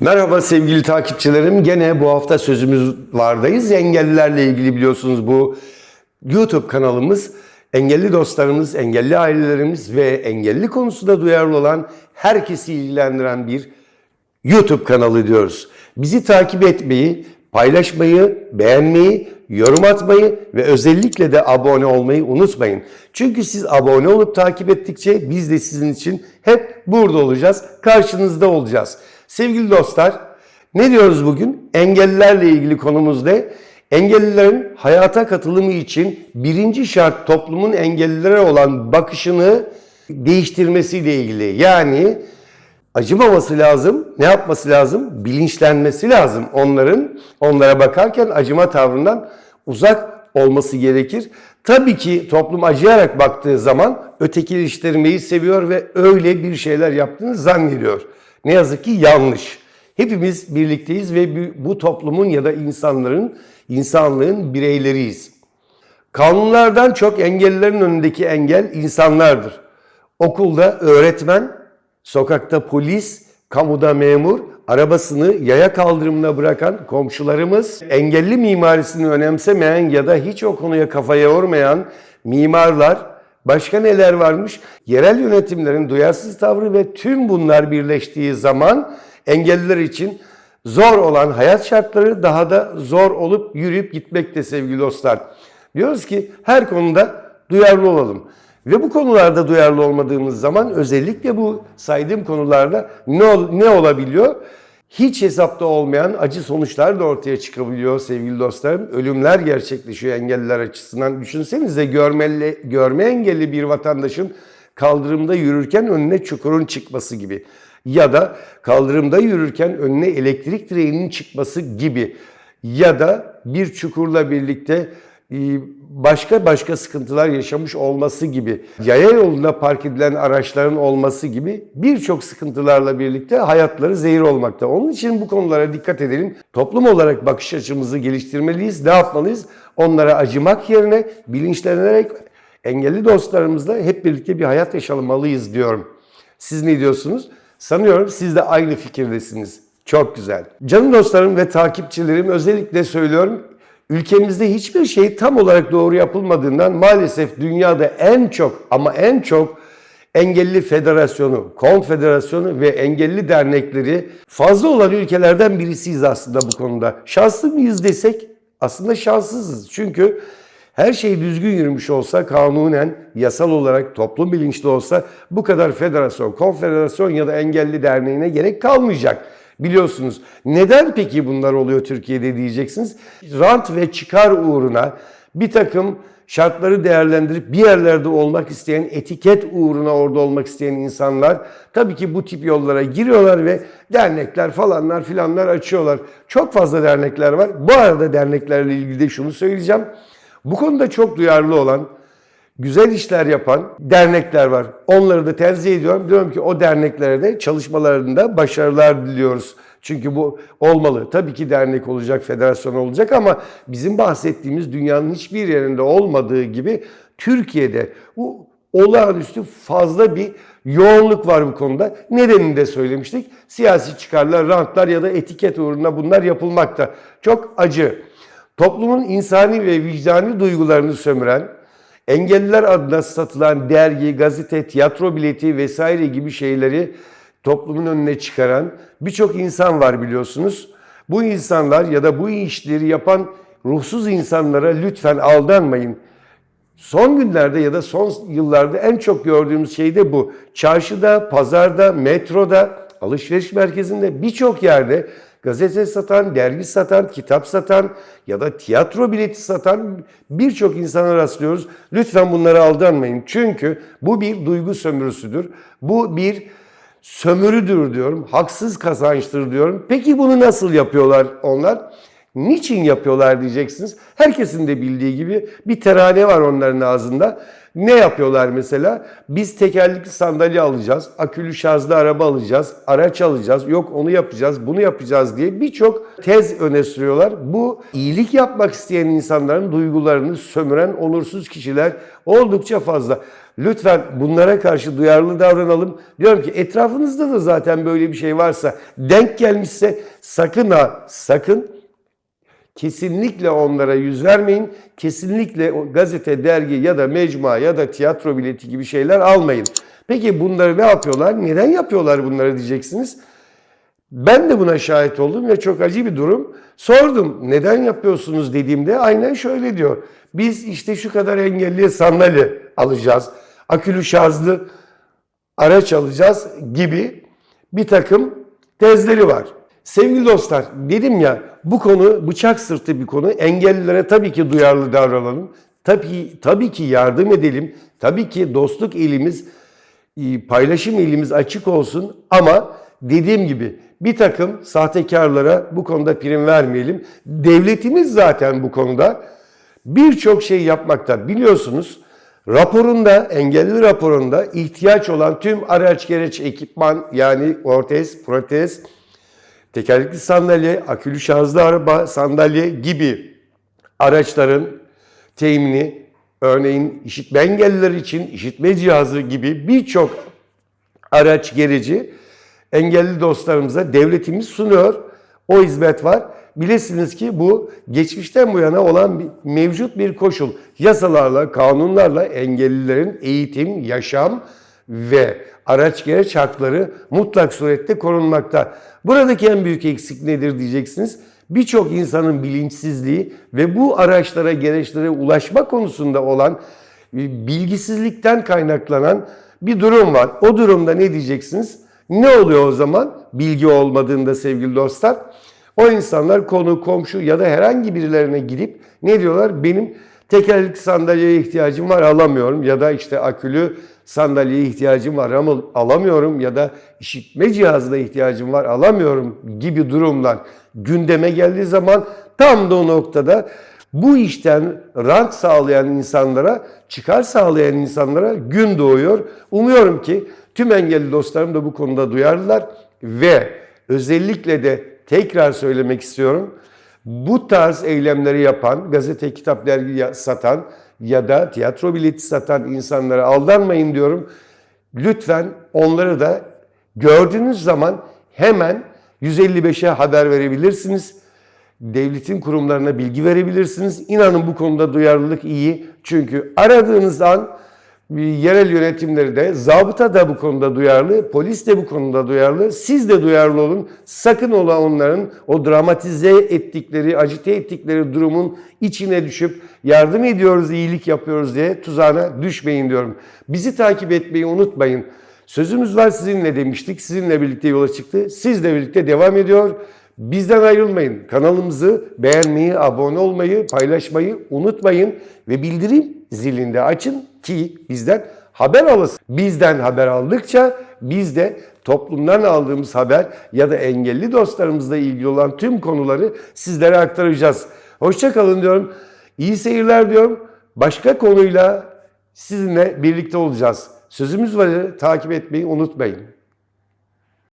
Merhaba sevgili takipçilerim. Gene bu hafta sözümüz vardayız. Engellilerle ilgili biliyorsunuz bu YouTube kanalımız engelli dostlarımız, engelli ailelerimiz ve engelli konusunda duyarlı olan herkesi ilgilendiren bir YouTube kanalı diyoruz. Bizi takip etmeyi, paylaşmayı, beğenmeyi, yorum atmayı ve özellikle de abone olmayı unutmayın. Çünkü siz abone olup takip ettikçe biz de sizin için hep burada olacağız, karşınızda olacağız. Sevgili dostlar, ne diyoruz bugün? Engellilerle ilgili konumuz ne? Engellilerin hayata katılımı için birinci şart toplumun engellilere olan bakışını değiştirmesiyle ilgili. Yani acımaması lazım. Ne yapması lazım? Bilinçlenmesi lazım onların. Onlara bakarken acıma tavrından uzak olması gerekir. Tabii ki toplum acıyarak baktığı zaman ötekileştirmeyi seviyor ve öyle bir şeyler yaptığını zannediyor. Ne yazık ki yanlış. Hepimiz birlikteyiz ve bu toplumun ya da insanların, insanlığın bireyleriyiz. Kanunlardan çok engellilerin önündeki engel insanlardır. Okulda öğretmen, sokakta polis, kamuda memur, arabasını yaya kaldırımına bırakan komşularımız, engelli mimarisini önemsemeyen ya da hiç o konuya kafa yormayan mimarlar, başka neler varmış? Yerel yönetimlerin duyarsız tavrı ve tüm bunlar birleştiği zaman engelliler için zor olan hayat şartları daha da zor olup yürüyüp gitmekte sevgili dostlar. Diyoruz ki her konuda duyarlı olalım. Ve bu konularda duyarlı olmadığımız zaman özellikle bu saydığım konularda ne, ne olabiliyor? Hiç hesapta olmayan acı sonuçlar da ortaya çıkabiliyor sevgili dostlarım. Ölümler gerçekleşiyor engelliler açısından. Düşünsenize görmeli, görme engelli bir vatandaşın kaldırımda yürürken önüne çukurun çıkması gibi. Ya da kaldırımda yürürken önüne elektrik direğinin çıkması gibi. Ya da bir çukurla birlikte başka başka sıkıntılar yaşamış olması gibi, yaya yolunda park edilen araçların olması gibi birçok sıkıntılarla birlikte hayatları zehir olmakta. Onun için bu konulara dikkat edelim. Toplum olarak bakış açımızı geliştirmeliyiz. Ne yapmalıyız? Onlara acımak yerine bilinçlenerek engelli dostlarımızla hep birlikte bir hayat yaşamalıyız diyorum. Siz ne diyorsunuz? Sanıyorum siz de aynı fikirdesiniz. Çok güzel. Canım dostlarım ve takipçilerim özellikle söylüyorum Ülkemizde hiçbir şey tam olarak doğru yapılmadığından maalesef dünyada en çok ama en çok engelli federasyonu, konfederasyonu ve engelli dernekleri fazla olan ülkelerden birisiyiz aslında bu konuda. Şanslı mıyız desek aslında şanssızız. Çünkü her şey düzgün yürümüş olsa, kanunen, yasal olarak toplum bilinçli olsa bu kadar federasyon, konfederasyon ya da engelli derneğine gerek kalmayacak. Biliyorsunuz. Neden peki bunlar oluyor Türkiye'de diyeceksiniz. Rant ve çıkar uğruna bir takım şartları değerlendirip bir yerlerde olmak isteyen, etiket uğruna orada olmak isteyen insanlar tabii ki bu tip yollara giriyorlar ve dernekler falanlar filanlar açıyorlar. Çok fazla dernekler var. Bu arada derneklerle ilgili de şunu söyleyeceğim. Bu konuda çok duyarlı olan, güzel işler yapan dernekler var. Onları da tercih ediyorum. Diyorum ki o derneklere de çalışmalarında başarılar diliyoruz. Çünkü bu olmalı. Tabii ki dernek olacak, federasyon olacak ama bizim bahsettiğimiz dünyanın hiçbir yerinde olmadığı gibi Türkiye'de bu olağanüstü fazla bir yoğunluk var bu konuda. Nedenini de söylemiştik. Siyasi çıkarlar, rantlar ya da etiket uğruna bunlar yapılmakta. Çok acı. Toplumun insani ve vicdani duygularını sömüren, engelliler adına satılan dergi, gazete, tiyatro bileti vesaire gibi şeyleri toplumun önüne çıkaran birçok insan var biliyorsunuz. Bu insanlar ya da bu işleri yapan ruhsuz insanlara lütfen aldanmayın. Son günlerde ya da son yıllarda en çok gördüğümüz şey de bu. Çarşıda, pazarda, metroda, alışveriş merkezinde birçok yerde gazete satan, dergi satan, kitap satan ya da tiyatro bileti satan birçok insana rastlıyoruz. Lütfen bunlara aldanmayın. Çünkü bu bir duygu sömürüsüdür. Bu bir sömürüdür diyorum. Haksız kazançtır diyorum. Peki bunu nasıl yapıyorlar onlar? Niçin yapıyorlar diyeceksiniz. Herkesin de bildiği gibi bir terane var onların ağzında. Ne yapıyorlar mesela? Biz tekerlekli sandalye alacağız, akülü şarjlı araba alacağız, araç alacağız, yok onu yapacağız, bunu yapacağız diye birçok tez öne sürüyorlar. Bu iyilik yapmak isteyen insanların duygularını sömüren onursuz kişiler oldukça fazla. Lütfen bunlara karşı duyarlı davranalım. Diyorum ki etrafınızda da zaten böyle bir şey varsa, denk gelmişse sakın ha sakın Kesinlikle onlara yüz vermeyin. Kesinlikle gazete, dergi ya da mecmua ya da tiyatro bileti gibi şeyler almayın. Peki bunları ne yapıyorlar? Neden yapıyorlar bunları diyeceksiniz. Ben de buna şahit oldum ve çok acı bir durum. Sordum neden yapıyorsunuz dediğimde aynen şöyle diyor. Biz işte şu kadar engelliye sandalye alacağız. Akülü şarjlı araç alacağız gibi bir takım tezleri var. Sevgili dostlar dedim ya bu konu bıçak sırtı bir konu. Engellilere tabii ki duyarlı davranalım. Tabii, tabii ki yardım edelim. Tabii ki dostluk elimiz, e, paylaşım elimiz açık olsun. Ama dediğim gibi bir takım sahtekarlara bu konuda prim vermeyelim. Devletimiz zaten bu konuda birçok şey yapmakta. Biliyorsunuz raporunda, engelli raporunda ihtiyaç olan tüm araç gereç ekipman yani ortez, protez, tekerlekli sandalye, akülü şarjlı araba, sandalye gibi araçların temini, örneğin işitme engelliler için işitme cihazı gibi birçok araç gereci engelli dostlarımıza devletimiz sunuyor. O hizmet var. Bilesiniz ki bu geçmişten bu yana olan bir, mevcut bir koşul. Yasalarla, kanunlarla engellilerin eğitim, yaşam ve araç gereç hakları mutlak surette korunmakta. Buradaki en büyük eksik nedir diyeceksiniz. Birçok insanın bilinçsizliği ve bu araçlara, gereçlere ulaşma konusunda olan bilgisizlikten kaynaklanan bir durum var. O durumda ne diyeceksiniz? Ne oluyor o zaman? Bilgi olmadığında sevgili dostlar. O insanlar konu, komşu ya da herhangi birilerine gidip ne diyorlar? Benim tekerlekli sandalyeye ihtiyacım var alamıyorum ya da işte akülü sandalyeye ihtiyacım var ama alamıyorum ya da işitme cihazına ihtiyacım var alamıyorum gibi durumlar gündeme geldiği zaman tam da o noktada bu işten rant sağlayan insanlara, çıkar sağlayan insanlara gün doğuyor. Umuyorum ki tüm engelli dostlarım da bu konuda duyarlılar ve özellikle de tekrar söylemek istiyorum. Bu tarz eylemleri yapan, gazete, kitap, dergi satan ya da tiyatro bileti satan insanlara aldanmayın diyorum. Lütfen onları da gördüğünüz zaman hemen 155'e haber verebilirsiniz. Devletin kurumlarına bilgi verebilirsiniz. İnanın bu konuda duyarlılık iyi. Çünkü aradığınız an yerel yönetimleri de, zabıta da bu konuda duyarlı, polis de bu konuda duyarlı, siz de duyarlı olun. Sakın ola onların o dramatize ettikleri, acite ettikleri durumun içine düşüp yardım ediyoruz, iyilik yapıyoruz diye tuzağına düşmeyin diyorum. Bizi takip etmeyi unutmayın. Sözümüz var sizinle demiştik. Sizinle birlikte yola çıktı. Sizle birlikte devam ediyor. Bizden ayrılmayın. Kanalımızı beğenmeyi, abone olmayı, paylaşmayı unutmayın. Ve bildirim zilinde açın ki bizden haber alasın. Bizden haber aldıkça biz de toplumdan aldığımız haber ya da engelli dostlarımızla ilgili olan tüm konuları sizlere aktaracağız. Hoşça kalın diyorum. İyi seyirler diyorum. Başka konuyla sizinle birlikte olacağız. Sözümüz var takip etmeyi unutmayın.